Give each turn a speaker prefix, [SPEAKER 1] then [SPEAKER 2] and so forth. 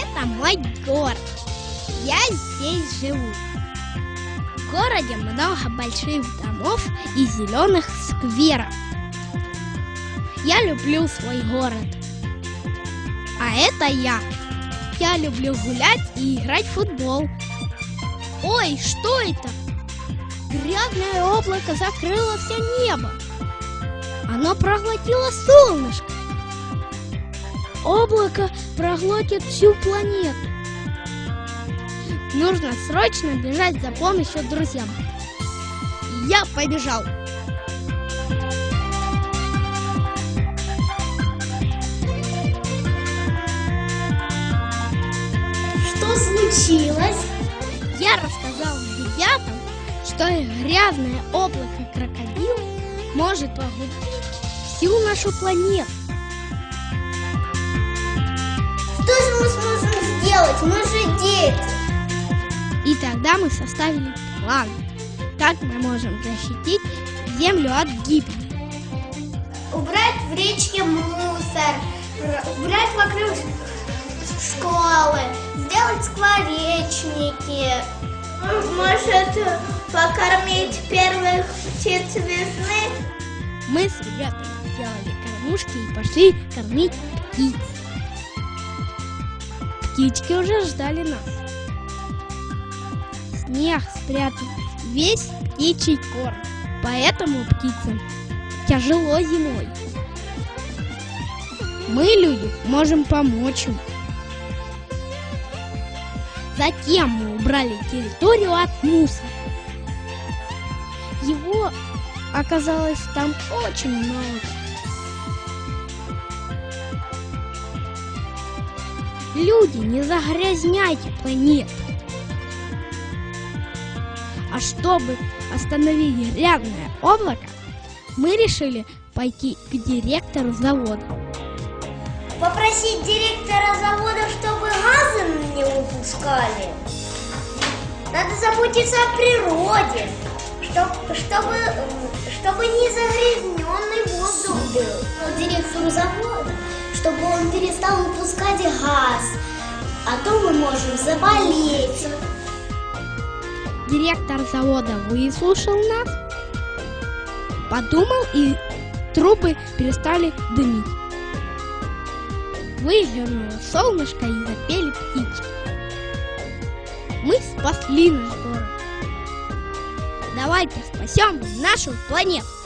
[SPEAKER 1] Это мой город. Я здесь живу. В городе много больших домов и зеленых скверов. Я люблю свой город. А это я. Я люблю гулять и играть в футбол. Ой, что это? Грязное облако закрыло все небо. Оно проглотило солнышко. Облако проглотит всю планету. Нужно срочно бежать за помощью друзьям. Я побежал.
[SPEAKER 2] Что случилось?
[SPEAKER 1] Я рассказал ребятам, что грязное облако крокодил может погубить всю нашу планету.
[SPEAKER 2] Что же мы сможем сделать? Мы же дети.
[SPEAKER 1] И тогда мы составили план, как мы можем защитить Землю от гибели.
[SPEAKER 2] Убрать в речке мусор, убрать вокруг школы, сделать скворечники. Может, покормить первых птиц весны?
[SPEAKER 1] Мы с ребятами сделали кормушки и пошли кормить птиц. Птички уже ждали нас. Снег спрятал весь птичий корм, поэтому птицам тяжело зимой. Мы, люди, можем помочь им. Затем мы убрали территорию от мусора. Его оказалось там очень много. Люди, не загрязняйте планету. А чтобы остановить грязное облако, мы решили пойти к директору завода.
[SPEAKER 2] Попросить директора завода, чтобы газы не выпускали. Надо заботиться о природе, чтоб- чтобы, м, чтобы не загрязненный чтобы он перестал выпускать газ, а то мы можем заболеть.
[SPEAKER 1] Директор завода выслушал нас, подумал и трубы перестали дымить. Выглянуло солнышко и запели птички. Мы спасли наш город. Давайте спасем нашу планету.